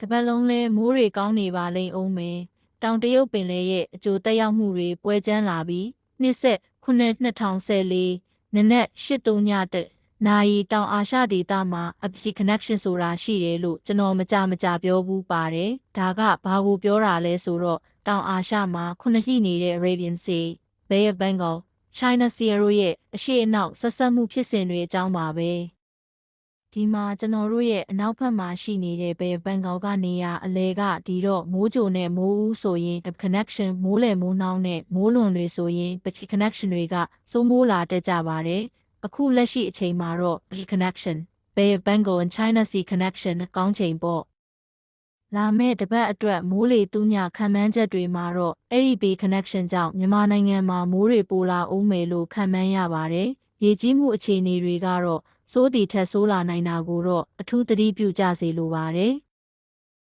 တပတ်လုံးလဲမိုးတွေကောင်းနေပါလိမ့်အောင်မယ်တောင်တရုတ်ပင်လယ်ရဲ့အကျိုးတက်ရောက်မှုတွေပွဲကျန်းလာပြီးနှစ်ဆက်ခုနှစ်2014နနက်8:00ညတက်နာယီတောင်အာရှဒေသမှာ Upsy Connection ဆိုတာရှိတယ်လို့ကျွန်တော်မကြမကြပြောဘူးပါတယ်ဒါကဘာကိုပြောတာလဲဆိုတော့တောင်အာရှမှာခုနှစ်ရှိနေတဲ့ Arabian Sea Bay of Bengal China Sea တို့ရဲ့အရှိအနောက်ဆက်ဆက်မှုဖြစ်စဉ်တွေအကြောင်းပါပဲ ဒီမှာကျွန်တော်တို့ရဲ့အနောက်ဘက်မှာရှိနေတဲ့ Bay of Bengal ကနေရအလဲကဒီတော့မိုးကြိုနဲ့မိုးဦးဆိုရင် connection မိုးလေမိုးနှောင်းနဲ့မိုးလွန်တွေဆိုရင် Paki connection တွေကစိုးမိုးလာတတ်ကြပါတယ်အခုလက်ရှိအချိန်မှာတော့ Paki connection Bay of Bengal and China Sea connection ကောင်းချိန်ပေါ့လာမယ့်တပတ်အတွက်မိုးလေတူးညခံမှန်းချက်တွေမှာတော့အဲ့ဒီ Bay connection ကြောင့်မြန်မာနိုင်ငံမှာမိုးတွေပိုလာအောင်မယ်လို့ခံမှန်းရပါတယ်။ ရေကြီးမှုအခြေအနေတွေကတော့စိုးတီထက်ဆိုးလာနိုင်တာကိုတော့အထူးသတိပြုကြစေလိုပါတယ်။